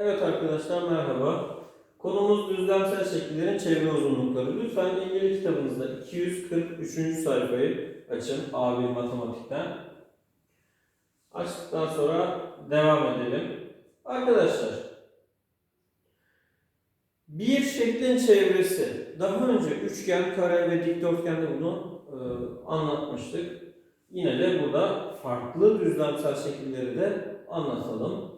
Evet arkadaşlar merhaba. Konumuz düzlemsel şekillerin çevre uzunlukları. Lütfen ilgili kitabınızda 243. sayfayı açın A1 matematikten. Açtıktan sonra devam edelim. Arkadaşlar bir şeklin çevresi daha önce üçgen, kare ve dikdörtgende bunu e, anlatmıştık. Yine de burada farklı düzlemsel şekilleri de anlatalım.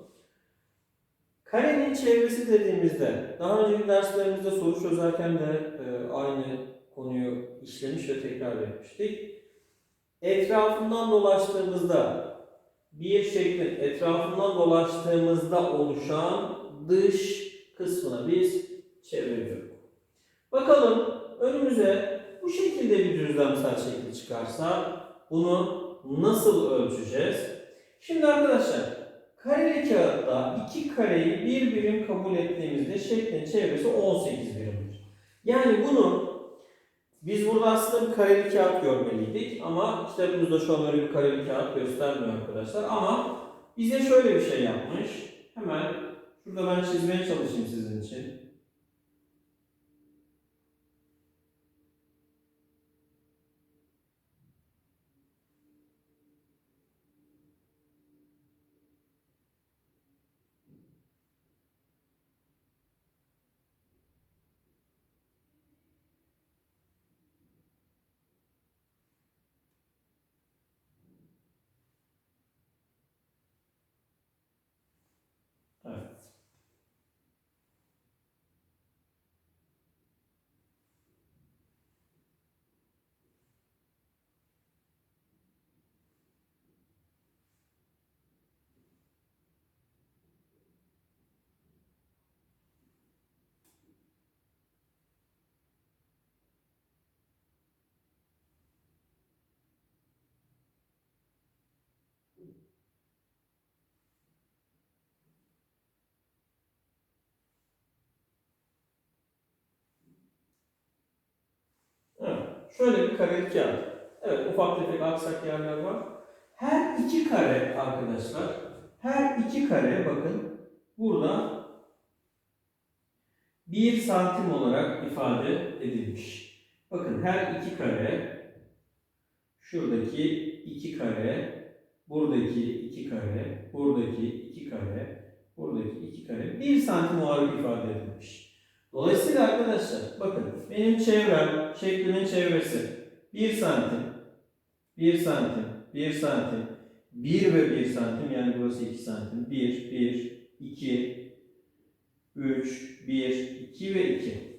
Karenin çevresi dediğimizde daha önceki derslerimizde soru çözerken de e, aynı konuyu işlemiş ve tekrar etmiştik. Etrafından dolaştığımızda bir şeklin etrafından dolaştığımızda oluşan dış kısmına biz çevre. Bakalım önümüze bu şekilde bir düzlemsel şekil çıkarsa bunu nasıl ölçeceğiz? Şimdi arkadaşlar kareli kağıtta iki kareyi bir birim kabul ettiğimizde şeklin çevresi 18 birimdir. Yani bunu biz burada aslında bir kareli kağıt görmeliydik ama kitabımızda şu an öyle bir kareli kağıt göstermiyor arkadaşlar. Ama bize şöyle bir şey yapmış. Hemen şurada ben çizmeye çalışayım sizin için. Evet. Evet. Şöyle bir kareli kağıt. Evet ufak tefek aksak yerler var. Her iki kare arkadaşlar, her iki kare bakın burada 1 santim olarak ifade edilmiş. Bakın her iki kare şuradaki iki kare, buradaki iki kare, buradaki iki kare, buradaki iki kare 1 santim olarak ifade edilmiş. Dolayısıyla arkadaşlar bakın benim çevrem, şeklimin çevresi 1 santim, 1 santim, 1 santim, 1 ve 1 santim yani burası 2 santim. 1, 1, 2, 3, 1, 2 ve 2.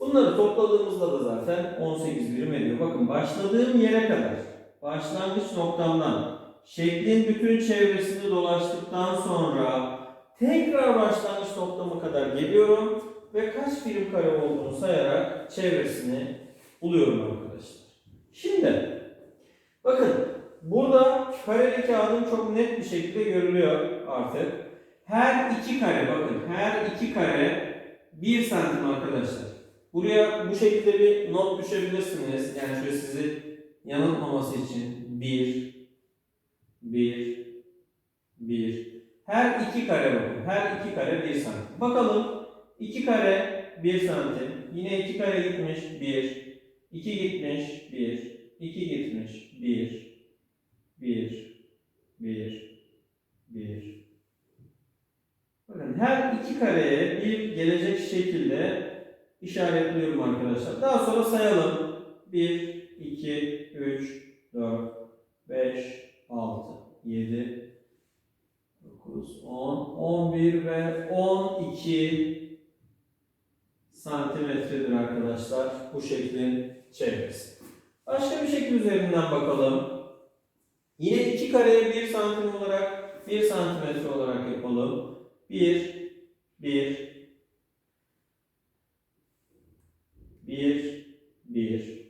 Bunları topladığımızda da zaten 18 birim ediyor. Bakın başladığım yere kadar, başlangıç noktamdan şeklin bütün çevresini dolaştıktan sonra tekrar başlangıç noktama kadar geliyorum ve kaç birim kare olduğunu sayarak çevresini buluyorum arkadaşlar. Şimdi bakın burada kareli kağıdın çok net bir şekilde görülüyor artık. Her iki kare bakın her iki kare 1 santim arkadaşlar. Buraya bu şekilde bir not düşebilirsiniz. Yani şöyle sizi yanıltmaması için 1 1 1 her iki kare bakın. Her iki kare 1 santim. Bakalım 2 kare 1 santim. Yine 2 kare gitmiş 1. 2 gitmiş 1. 2 gitmiş 1. 1. 1. 1. Bakın her iki kareye bir gelecek şekilde işaretliyorum arkadaşlar. Daha sonra sayalım. 1, 2, 3, 4, 5, 6, 7, 9, 10, 11 ve 12 santimetredir arkadaşlar bu şeklin çevresi. Başka bir şekil üzerinden bakalım. Yine iki kareye 1 santim olarak 1 santimetre olarak yapalım. 1 1 1 1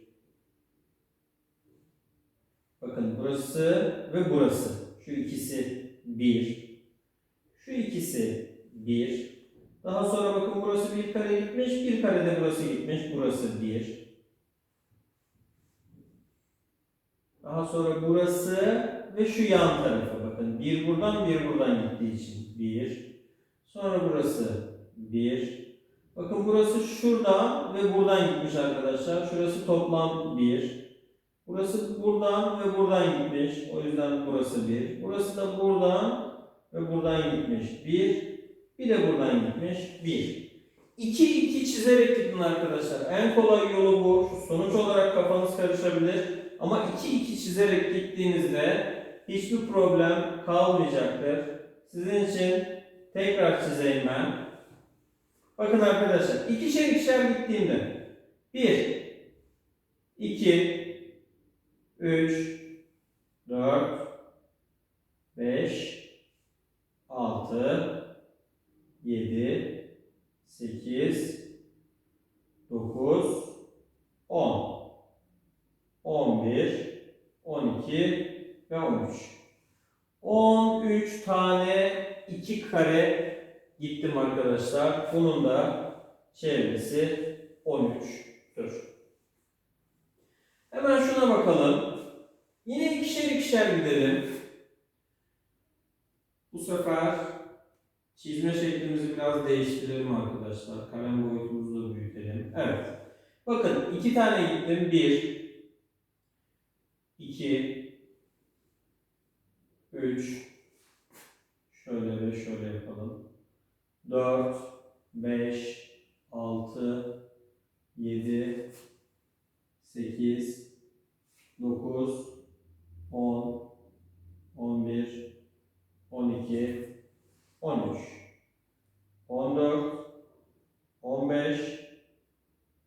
Bakın burası ve burası. Şu ikisi 1 şu ikisi 1. Daha sonra bakın burası bir kare gitmiş, bir kare de burası gitmiş, burası 1. Daha sonra burası ve şu yan tarafa bakın. Bir buradan bir buradan gittiği için 1. Sonra burası 1. Bakın burası şuradan ve buradan gitmiş arkadaşlar. Şurası toplam 1. Burası buradan ve buradan gitmiş. O yüzden burası 1. Burası da buradan ve buradan gitmiş. 1. Bir de buradan gitmiş. 1. 2 2 çizerek gidin arkadaşlar. En kolay yolu bu. Sonuç olarak kafanız karışabilir. Ama 2 2 çizerek gittiğinizde hiçbir problem kalmayacaktır. Sizin için tekrar çizeyim ben. Bakın arkadaşlar ikişer ikişer gittiğimde 1 2 3 4 5 6 7 8 9 10 11 12 ve 13 13 tane 2 kare gittim arkadaşlar. Bunun da çevresi 13'tür. Hemen şuna bakalım. Yine ikişer ikişer gidelim. Bu sefer çizme şeklimizi biraz değiştirelim arkadaşlar. Kalem boyutumuzu da büyütelim. Evet. Bakın iki tane gittim. Bir, iki, üç, şöyle ve şöyle yapalım. 4, 5, 6, 7, 8, 9, 10, 11, 12, 13, 14, 15,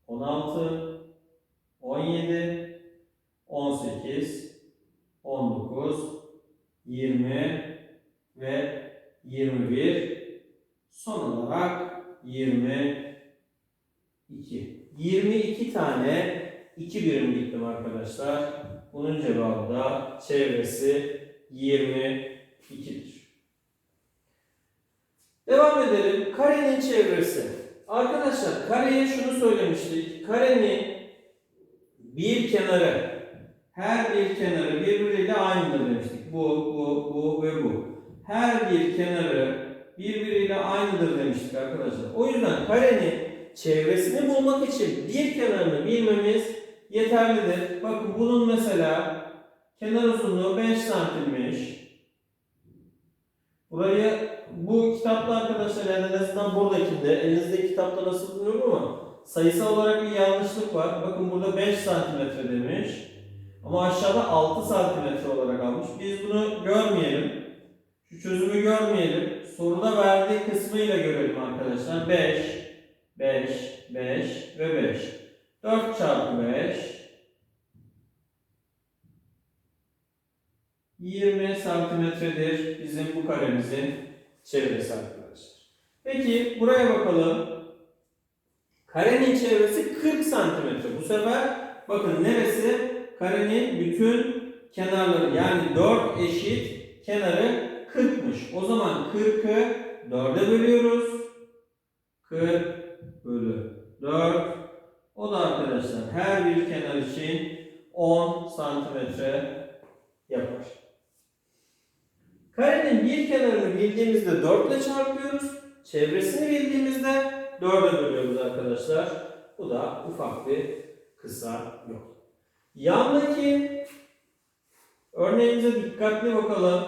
16, 17, 18, 19, 20 ve 21 Son olarak 22. 22 tane 2 birim gittim arkadaşlar. Bunun cevabı da çevresi 22'dir. Devam edelim. Karenin çevresi. Arkadaşlar kareye şunu söylemiştik. Karenin bir kenarı her bir kenarı birbiriyle aynıdır demiştik. Bu, bu, bu ve bu. Her bir kenarı birbiriyle aynıdır demiştik arkadaşlar. O yüzden karenin çevresini bulmak için bir kenarını bilmemiz yeterlidir. Bakın bunun mesela kenar uzunluğu 5 santimmiş. Burayı bu kitapta arkadaşlar yani en azından buradakinde elinizdeki kitapta nasıl bilmiyorum ama sayısal olarak bir yanlışlık var. Bakın burada 5 santimetre demiş. Ama aşağıda 6 santimetre olarak almış. Biz bunu görmeyelim. Şu çözümü görmeyelim. Soruda verdiği kısmıyla görelim arkadaşlar. 5, 5, 5 ve 5. 4 çarpı 5 20 santimetredir bizim bu karemizin çevresi arkadaşlar. Peki buraya bakalım. Karenin çevresi 40 santimetre. Bu sefer bakın neresi? Karenin bütün kenarları yani 4 eşit kenarı 40'mış. O zaman 40'ı 4'e bölüyoruz. 40 bölü 4. O da arkadaşlar her bir kenar için 10 santimetre yapar. Karenin bir kenarını bildiğimizde 4 ile çarpıyoruz. Çevresini bildiğimizde 4'e bölüyoruz arkadaşlar. Bu da ufak bir kısa yol. Yandaki örneğimize dikkatli bakalım.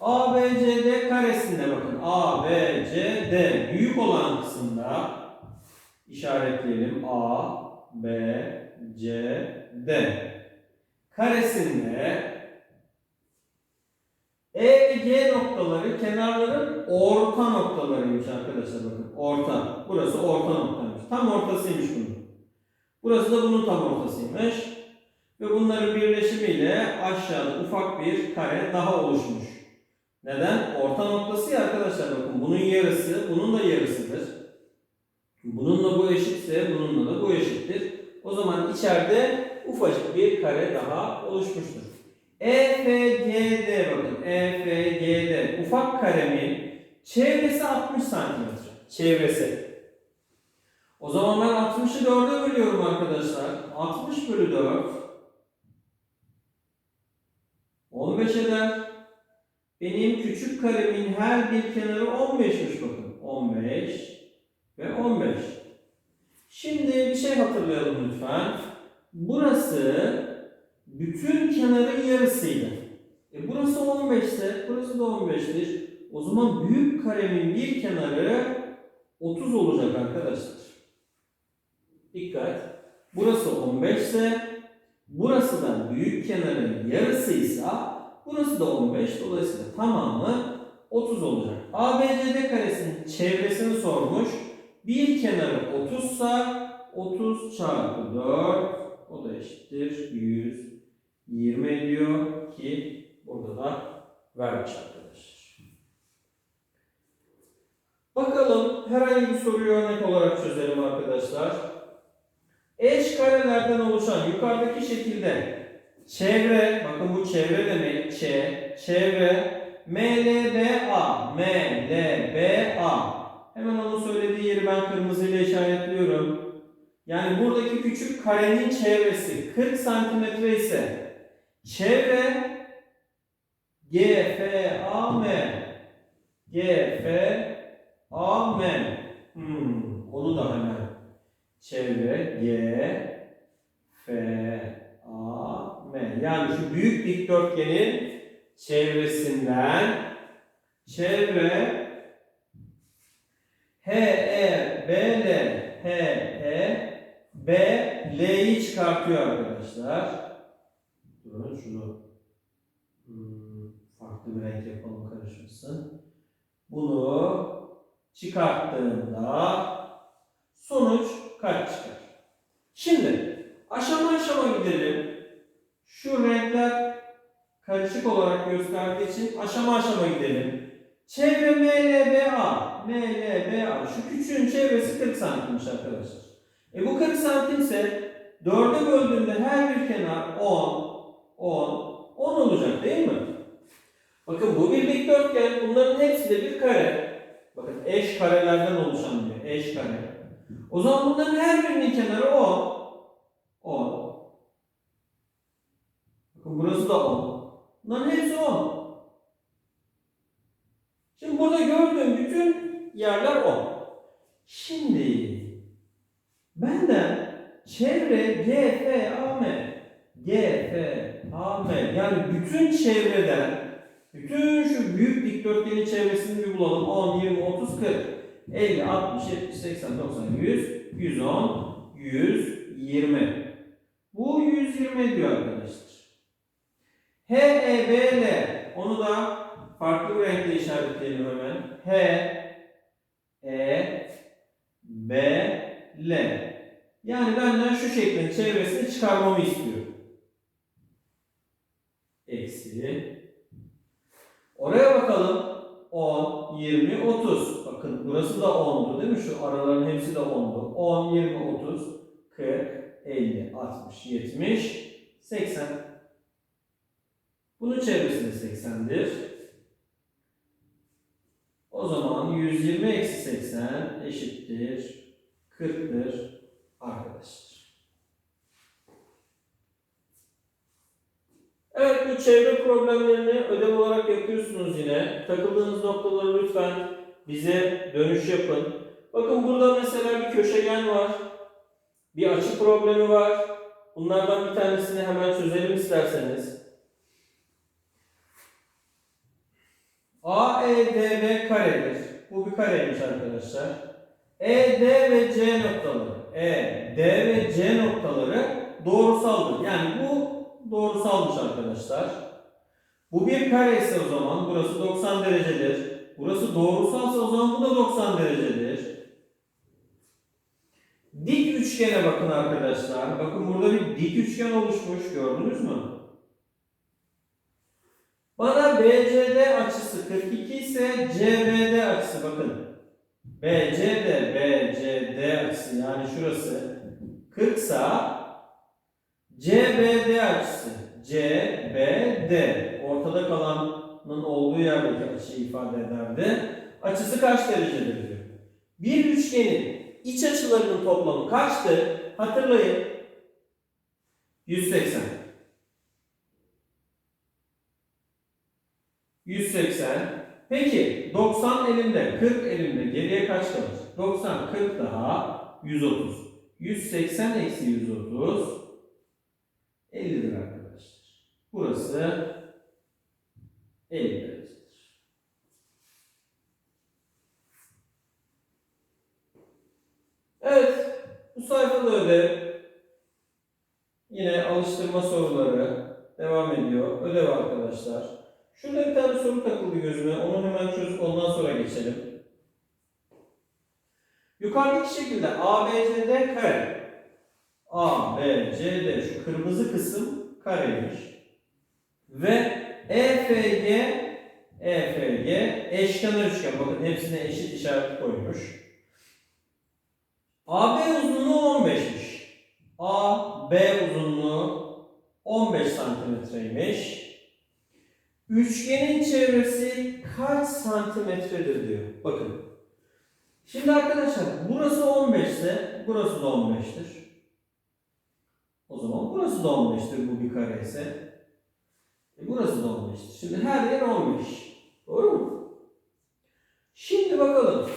ABCD karesinde bakın. ABCD büyük olan kısımda işaretleyelim. A, B, C, D. Karesinde E ve G noktaları kenarların orta noktalarıymış arkadaşlar bakın. Orta. Burası orta noktaymış. Tam ortasıymış bunun. Burası da bunun tam ortasıymış. Ve bunların birleşimiyle aşağıda ufak bir kare daha oluşmuş. Neden? Orta noktası ya arkadaşlar bakın bunun yarısı bunun da yarısıdır. Bununla bu eşitse bununla da bu eşittir. O zaman içeride ufacık bir kare daha oluşmuştur. EFGD bakın EFGD ufak karemin çevresi 60 santimetre. Çevresi. O zaman ben 60'ı 4'e bölüyorum arkadaşlar. 60 bölü 4 15 eder. Benim küçük karemin her bir kenarı 15'miş bakın. 15 ve 15. Şimdi bir şey hatırlayalım lütfen. Burası bütün kenarın yarısıydı. E burası 15 ise burası da 15'tir. O zaman büyük karemin bir kenarı 30 olacak arkadaşlar. Dikkat. Burası 15 ise burası da büyük kenarın yarısıysa burası da 15. Dolayısıyla tamamı 30 olacak. ABCD karesinin çevresini sormuş. Bir kenarı 30 ise 30 çarpı 4 o da eşittir 120 ediyor ki burada da vermiş arkadaşlar. Bakalım herhangi bir soruyu örnek olarak çözelim arkadaşlar. Eş karelerden oluşan yukarıdaki şekilde çevre, bakın bu çevre demek, ç, çevre, MLBA, MLBA. Hemen onun söylediği yeri ben kırmızıyla işaretliyorum. Yani buradaki küçük karenin çevresi 40 santimetre ise çevre. GFAM GFAM hmm, onu da hemen. Çevre. G F A M. Yani şu büyük dikdörtgenin çevresinden çevre. H E B L H E B L'yi çıkartıyor arkadaşlar. Durun şunu hmm, farklı bir renk yapalım karışmasın. Bunu çıkarttığımda sonuç kaç çıkar? Şimdi aşama aşama gidelim. Şu renkler karışık olarak gösterdiği için aşama aşama gidelim. Çevre MLBA. MLBA. Şu küçüğün çevresi 40 santimmiş arkadaşlar. E bu 40 santimse 4'e böldüğümde her bir kenar 10, 10, 10 olacak değil mi? Bakın bu bir dikdörtgen. Bunların hepsi de bir kare. Bakın eş karelerden oluşan diyor. Eş kare. O zaman bunların her birinin kenarı 10. 10. Bakın burası da 10. Bunların hepsi 10. Şimdi burada gördüğüm bütün yerler 10. Şimdi benden çevre GFAM GFAM yani bütün çevreden bütün şu büyük dikdörtgenin çevresini bir bulalım. 10, 20, 30, 40, 50, 60, 70, 80, 90, 100, 110, 120. Bu 120 ediyor arkadaşlar. HEBL onu da farklı bir renkle işaretleyelim hemen. H E B L Yani benden şu şeklin çevresini çıkarmamı istiyor. Eksi Oraya bakalım. 10, 20, 30. Bakın burası da 10'du değil mi? Şu araların hepsi de 10'du. 10, 20, 30, 40, 50, 60, 70, 80. Bunun çevresi de 80'dir. O zaman 120 eksi 80 eşittir 40'tır arkadaşlar. Evet bu çevre problemlerini ödev olarak yapıyorsunuz yine. Takıldığınız noktaları lütfen bize dönüş yapın. Bakın burada mesela bir köşegen var. Bir açı problemi var. Bunlardan bir tanesini hemen çözelim isterseniz. AEDB karedir. Bu bir kareymiş arkadaşlar. ED ve C noktaları. E, D ve C noktaları doğrusaldır. Yani bu doğrusalmış arkadaşlar. Bu bir kare ise o zaman burası 90 derecedir. Burası doğrusalsa o zaman bu da 90 derecedir. Dik üçgene bakın arkadaşlar. Bakın burada bir dik üçgen oluşmuş gördünüz mü? Bana BCD açısı 42 ise CBD açısı bakın. BCD, BCD açısı yani şurası 40 sa CBD açısı CBD ortada kalanın olduğu yerdeki açıyı ifade ederdi. Açısı kaç derecedir diyor. Bir üçgenin iç açılarının toplamı kaçtı? Hatırlayın. 180. 180. Peki 90 elimde, 40 elimde geriye kaç kalır? 90, 40 daha 130. 180 eksi 130 50'dir arkadaşlar. Burası 50 derecedir. Evet, bu sayfada ödev. Yine alıştırma soruları devam ediyor. Ödev arkadaşlar. Şurada bir tane soru takıldı gözüme. Onu hemen çözüp ondan sonra geçelim. Yukarıdaki şekilde ABCD kare. ABCD şu kırmızı kısım kareymiş. Ve EFG EFG eşkenar üçgen. Bakın hepsine eşit işaret koymuş. AB uzunluğu 15'miş. AB uzunluğu 15 santimetreymiş. Üçgenin çevresi kaç santimetredir diyor. Bakın. Şimdi arkadaşlar burası 15 ise burası da 15'tir. O zaman burası da 15'tir bu bir kare ise. E burası da 15'tir. Şimdi her yer 15. Doğru mu? Şimdi bakalım.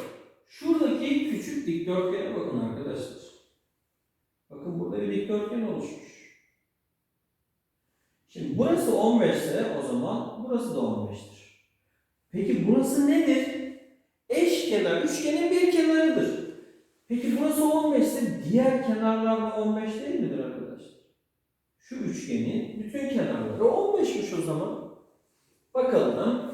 Şuradaki küçük dikdörtgene bakın arkadaşlar. Bakın burada bir dikdörtgen oluşmuş. Şimdi burası 15 ise o zaman burası da 15'tir. Peki burası nedir? Eşkenar, üçgenin bir kenarıdır. Peki burası 15 ise diğer kenarlar da 15 değil midir arkadaşlar? Şu üçgenin bütün kenarları 15'miş o zaman. Bakalım.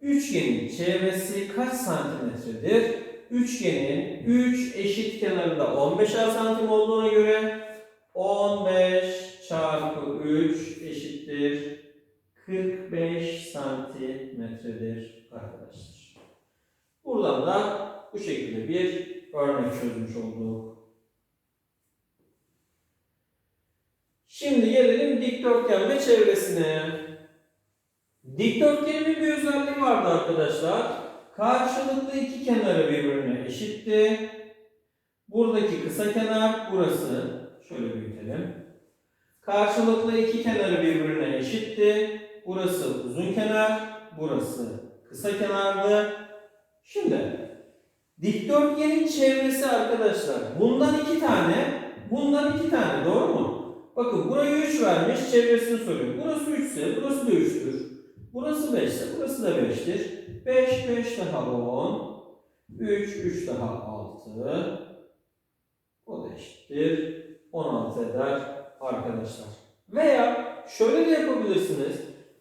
Üçgenin çevresi kaç santimetredir? Üçgenin 3 eşit kenarı da 15'er santim olduğuna göre 15 çarpı 3 eşittir 45 santimetredir arkadaşlar. Buradan da bu şekilde bir örnek çözmüş olduk. Şimdi gelelim dikdörtgen ve çevresine. Dikdörtgenin bir özelliği vardı arkadaşlar. Karşılıklı iki kenarı birbirine eşitti. Buradaki kısa kenar burası. Şöyle büyütelim. Karşılıklı iki kenarı birbirine eşitti. Burası uzun kenar, burası kısa kenardı. Şimdi dikdörtgenin çevresi arkadaşlar. Bundan iki tane, bundan iki tane doğru mu? Bakın burayı 3 vermiş, çevresini soruyor. Burası 3 ise burası da 3'tür. Burası 5 ise burası da 5'tir. 5, 5 daha 10. 3, 3 daha 6. O da eşittir. 16 eder arkadaşlar. Veya şöyle de yapabilirsiniz.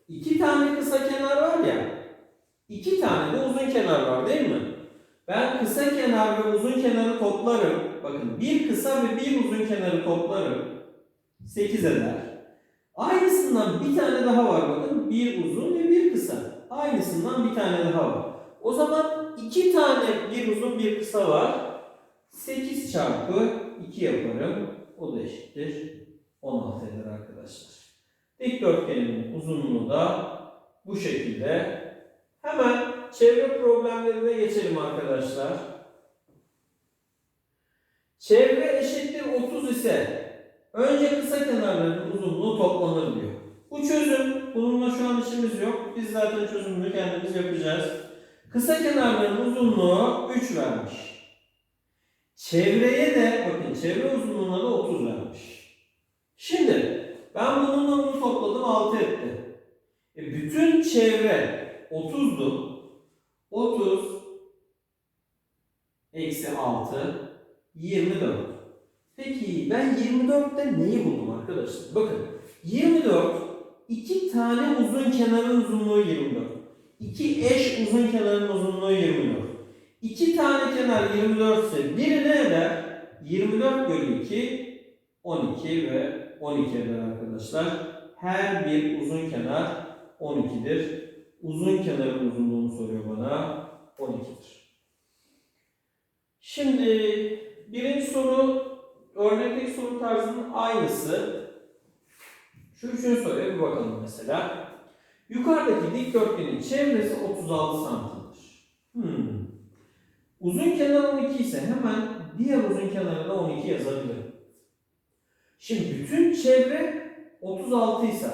İki tane kısa kenar var ya. iki tane de uzun kenar var değil mi? Ben kısa kenar ve uzun kenarı toplarım. Bakın bir kısa ve bir uzun kenarı toplarım. 8 eder. Aynısından bir tane daha var bakın. Bir uzun ve bir kısa. Aynısından bir tane daha var. O zaman iki tane bir uzun bir kısa var. 8 çarpı 2 yaparım. O da eşittir. 16 eder arkadaşlar. Dikdörtgenin uzunluğu da bu şekilde. Hemen çevre problemlerine geçelim arkadaşlar. Çevre eşittir 30 ise önce kısa kenarların uzunluğu toplanır diyor. Bu çözüm. Bununla şu an işimiz yok. Biz zaten çözümünü kendimiz yapacağız. Kısa kenarların uzunluğu 3 vermiş. Çevreye de bakın çevre uzunluğuna da 30 vermiş. Şimdi ben bununla bunu topladım 6 etti. E bütün çevre 30'du. 30 eksi 6 24. Peki ben 24'te neyi buldum arkadaşlar? Bakın 24 iki tane uzun kenarın uzunluğu 24. İki eş uzun kenarın uzunluğu 24. İki tane kenar 24 ise biri ne eder? 24 bölü 2 12 ve 12 eder arkadaşlar. Her bir uzun kenar 12'dir. Uzun kenarın uzunluğunu soruyor bana. 12'dir. Şimdi birinci soru örnekteki soru tarzının aynısı. Şu üçüncü soruya bir bakalım mesela. Yukarıdaki dikdörtgenin çevresi 36 santimdir. Hmm. Uzun kenar 12 ise hemen diğer uzun kenara da 12 yazabilirim. Şimdi bütün çevre 36 ise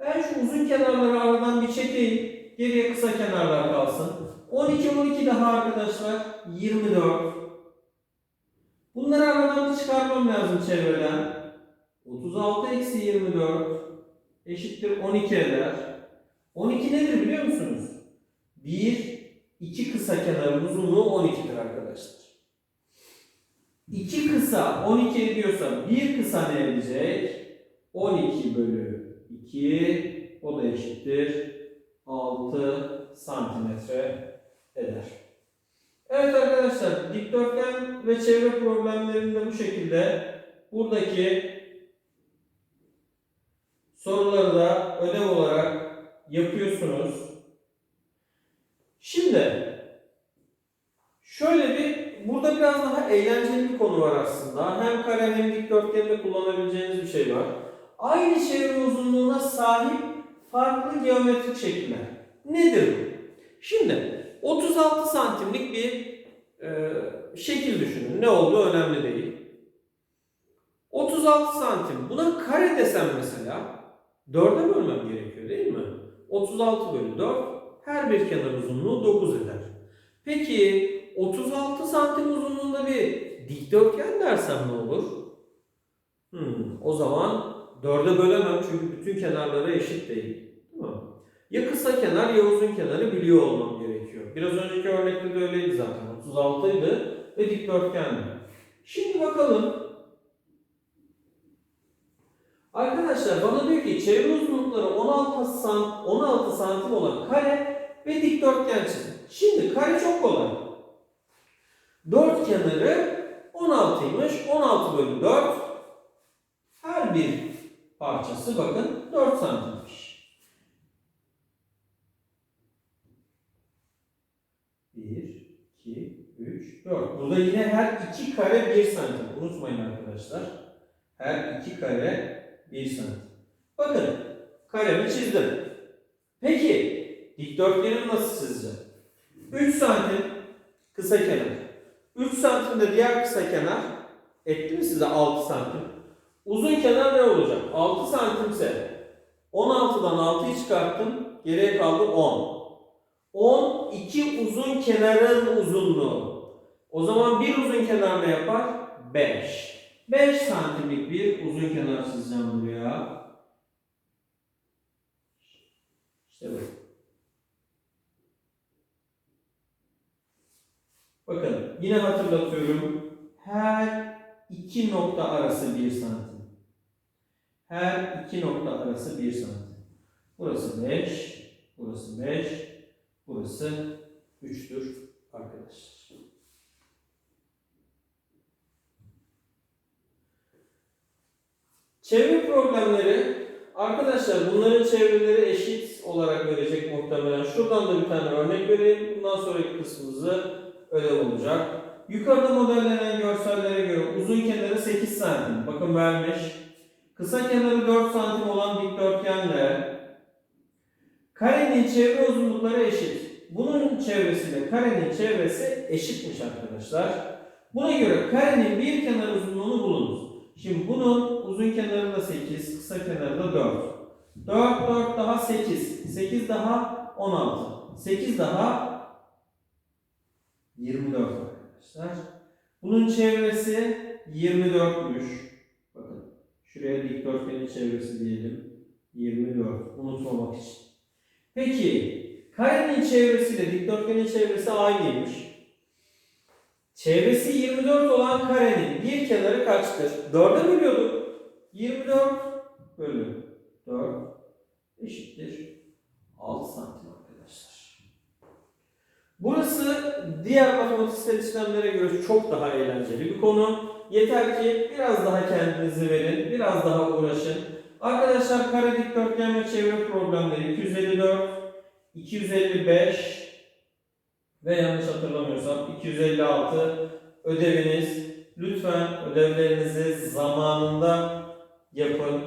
ben şu uzun kenarları aradan bir çekeyim. Geriye kısa kenarlar kalsın. 12 12 daha arkadaşlar 24. Bunları aradan çıkarmam lazım çevreden. 36 eksi 24 eşittir 12 eder. 12 nedir biliyor musunuz? 1, 2 kısa kenarın uzunluğu 12'dir arkadaşlar. 2 kısa 12 ediyorsa 1 kısa ne edecek? 12 bölü 2 o da eşittir 6 santimetre eder. Evet arkadaşlar dikdörtgen ve çevre problemlerinde bu şekilde buradaki soruları da ödev olarak yapıyorsunuz. Şimdi şöyle bir burada biraz daha eğlenceli bir konu var aslında. Hem kare hem dikdörtgende kullanabileceğiniz bir şey var. Aynı çevre uzunluğuna sahip farklı geometrik şekiller. Nedir bu? Şimdi 36 santimlik bir e, şekil düşünün. Ne olduğu önemli değil. 36 santim. Buna kare desem mesela 4'e bölmem gerekiyor değil mi? 36 bölü 4 her bir kenar uzunluğu 9 eder. Peki 36 santim uzunluğunda bir dikdörtgen dersem ne olur? Hmm, o zaman 4'e bölemem çünkü bütün kenarları eşit değil. Değil mi? Ya kısa kenar ya uzun kenarı biliyor olmam. Biraz önceki örnekte de öyleydi zaten. 36 idi ve dikdörtgendi. Şimdi bakalım. Arkadaşlar bana diyor ki çevre uzunlukları 16 sant 16 santim olan kare ve dikdörtgen çizin. Şimdi kare çok kolay. Dört kenarı 16'ymış. 16 bölü 4 her bir parçası bakın 4 santimmiş. 1, 2, 3, 4. Burada yine her iki kare 1 santim. Unutmayın arkadaşlar. Her iki kare 1 santim. Bakın karemi çizdim. Peki dikdörtgenimi nasıl çizeceğim? 3 santim kısa kenar. 3 santim de diğer kısa kenar. Etti mi size 6 santim? Uzun kenar ne olacak? 6 santimse 16'dan 6'yı çıkarttım. Geriye kaldı 10. 10 iki uzun kenarın uzunluğu. O zaman bir uzun kenar ne yapar? 5. 5 santimlik bir uzun kenar çizeceğim buraya. İşte bu. Bakın yine hatırlatıyorum. Her iki nokta arası 1 santim. Her iki nokta arası 1 santim. Burası 5, burası 5, burası 3'tür arkadaşlar. Çevre problemleri arkadaşlar bunların çevreleri eşit olarak verecek muhtemelen. Şuradan da bir tane örnek vereyim. Bundan sonraki kısmımızı ödev olacak. Yukarıda modellenen görsellere göre uzun kenarı 8 santim. Bakın vermiş. Kısa kenarı 4 santim olan dikdörtgenle karenin çevre uzunlukları eşit. Bunun çevresiyle karenin çevresi eşitmiş arkadaşlar. Buna göre karenin bir kenar uzunluğunu bulunuz. Şimdi bunun uzun kenarı da 8, kısa kenarı da 4. 4, 4 daha 8. 8 daha 16. 8 daha 24 arkadaşlar. Bunun çevresi 24'müş. Bakın şuraya dikdörtgenin çevresi diyelim. 24. Unutmamak için. Peki karenin çevresiyle dikdörtgenin çevresi aynıymış. Çevresi 24 olan karenin bir kenarı kaçtır? 4'e bölüyorduk. 24 bölü 4 eşittir 6 santim arkadaşlar. Burası diğer matematiksel işlemlere göre çok daha eğlenceli bir konu. Yeter ki biraz daha kendinizi verin, biraz daha uğraşın. Arkadaşlar kare dikdörtgen ve çevre problemleri 254, 255 ve yanlış hatırlamıyorsam 256 ödeviniz. Lütfen ödevlerinizi zamanında yapın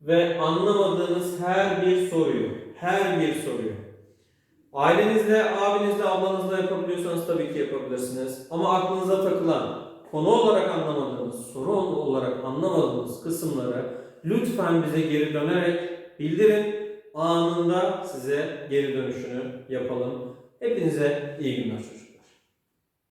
ve anlamadığınız her bir soruyu, her bir soruyu ailenizle, abinizle, ablanızla yapabiliyorsanız tabii ki yapabilirsiniz. Ama aklınıza takılan, konu olarak anlamadığınız, soru olarak anlamadığınız kısımları lütfen bize geri dönerek bildirin. anında size geri dönüşünü yapalım. Hepinize iyi günler.